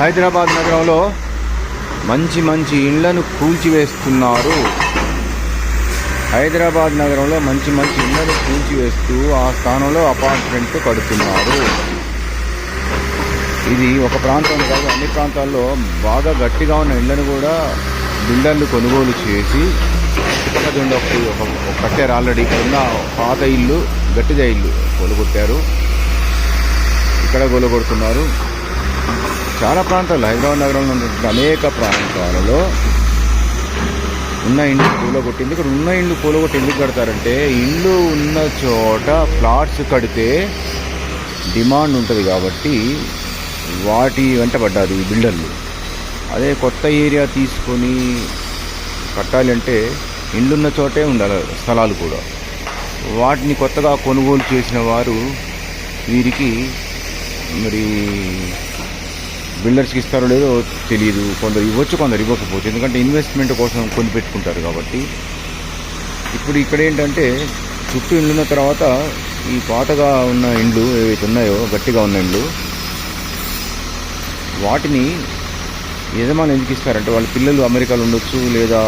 హైదరాబాద్ నగరంలో మంచి మంచి ఇళ్ళను కూల్చివేస్తున్నారు. హైదరాబాద్ నగరంలో మంచి మంచి ఇళ్ళను కూల్చివేస్తూ ఆ స్థానంలో అపార్ట్మెంట్ కడుతున్నారు. ఇది ఒక ప్రాంతం కాదు అన్ని ప్రాంతాల్లో బాగా గట్టిగా ఉన్న ఇళ్ళను కూడా బిల్డర్లు కొనుగోలు చేసి చుట్టుపక్కల ఒకటి ఒక ఒక కట్టారు ఆల్రెడీ ఇక్కడ ఉన్న పాత ఇల్లు గట్టిగా ఇల్లు కొలుగొట్టారు ఇక్కడ కొలుగొడుతున్నారు చాలా ప్రాంతాలు. హైదరాబాద్ నగరంలో ఉన్నటువంటి అనేక ప్రాంతాలలో ఉన్న ఇండ్లు కూలగొట్టింది ఇక్కడ ఉన్న ఇండ్లు కూలగొట్టి ఎందుకు కడతారంటే ఇండ్లు ఉన్న చోట ఫ్లాట్స్ కడితే డిమాండ్ ఉంటుంది కాబట్టి వాటి వెంట పడ్డారు ఈ బిల్డర్లు. అదే కొత్త ఏరియా తీసుకొని కట్టాలి అంటే ఇండ్లున్న చోటే ఉండాలి స్థలాలు కూడా. వాటిని కొత్తగా కొనుగోలు చేసిన వారు వీరికి మరి బిల్డర్స్కి ఇస్తారో లేదో తెలియదు కొందరు ఇవ్వచ్చు కొందరు ఇవ్వకపోవచ్చు. ఎందుకంటే ఇన్వెస్ట్మెంట్ కోసం కొని పెట్టుకుంటారు కాబట్టి. ఇప్పుడు ఇక్కడ ఏంటంటే చుట్టూ ఇండ్లున్న తర్వాత ఈ పాతగా ఉన్న ఇండ్లు ఏవైతే ఉన్నాయో గట్టిగా ఉన్న ఇండ్లు వాటిని యజమాని ఎందుకు ఇస్తారంటే వాళ్ళ పిల్లలు అమెరికాలో ఉండొచ్చు లేదా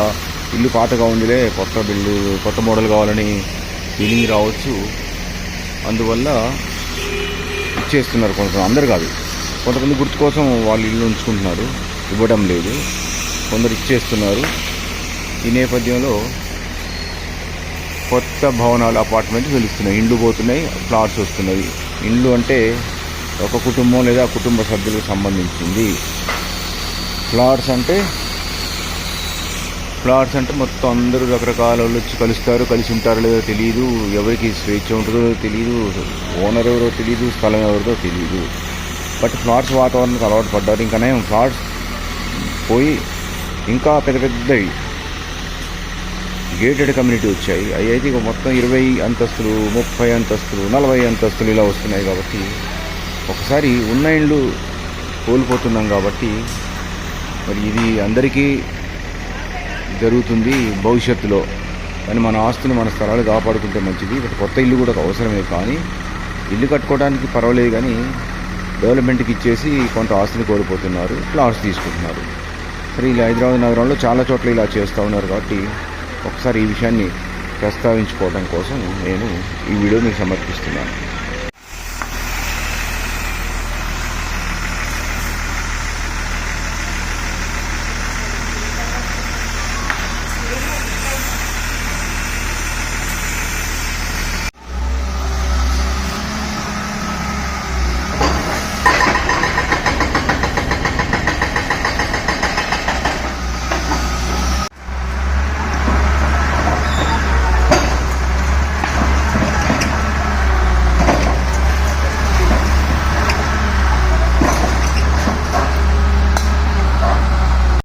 ఇల్లు పాతగా ఉందిలే కొత్త బిల్లు కొత్త మోడల్ కావాలని ఫీలింగ్ రావచ్చు. అందువల్ల ఇచ్చేస్తున్నారు కొంచెం అందరు కాదు. కొంతమంది గుర్తు కోసం వాళ్ళు ఇల్లు ఉంచుకుంటున్నారు. ఇవ్వడం లేదు. కొందరు ఇచ్చేస్తున్నారు. ఈ నేపథ్యంలో కొత్త భవనాలు అపార్ట్మెంట్ వెలుస్తున్నాయి. ఇండ్లు పోతున్నాయి ఫ్లాట్స్ వస్తున్నాయి. ఇండ్లు అంటే ఒక కుటుంబం లేదా కుటుంబ సభ్యులకు సంబంధించింది. ఫ్లాట్స్ అంటే ఫ్లాట్స్ అంటే మొత్తం అందరూ రకరకాల వాళ్ళు వచ్చి కలుస్తారు కలిసి ఉంటారో లేదో తెలియదు ఎవరికి స్వేచ్ఛ ఉంటుందో తెలియదు ఓనర్ ఎవరో తెలియదు స్థలం ఎవరిదో తెలియదు బట్ ఫ్లాట్స్ వాతావరణానికి అలవాటు పడ్డారు ఇంకా నేను ఫ్లాట్స్ పోయి ఇంకా పెద్ద పెద్దవి గేటెడ్ కమ్యూనిటీ వచ్చాయి. అవి అయితే ఇక మొత్తం ఇరవై అంతస్తులు ముప్పై అంతస్తులు నలభై అంతస్తులు ఇలా వస్తున్నాయి కాబట్టి ఒకసారి ఉన్న ఇండ్లు కోల్పోతున్నాం కాబట్టి మరి ఇది అందరికీ జరుగుతుంది భవిష్యత్తులో కానీ మన ఆస్తులు మన స్థలాలు కాపాడుకుంటే మంచిది. కొత్త ఇల్లు కూడా అవసరమే కానీ ఇల్లు కట్టుకోవడానికి పర్వాలేదు కానీ డెవలప్మెంట్కి ఇచ్చేసి కొంత ఆస్తిని కోల్పోతున్నారు ఫ్లాట్స్ తీసుకుంటున్నారు. సరే ఇలా హైదరాబాద్ నగరంలో చాలా చోట్ల ఇలా చేస్తూ ఉన్నారు కాబట్టి ఒకసారి ఈ విషయాన్ని ప్రస్తావించుకోవడం కోసం నేను ఈ వీడియో మీకు సమర్పిస్తున్నాను.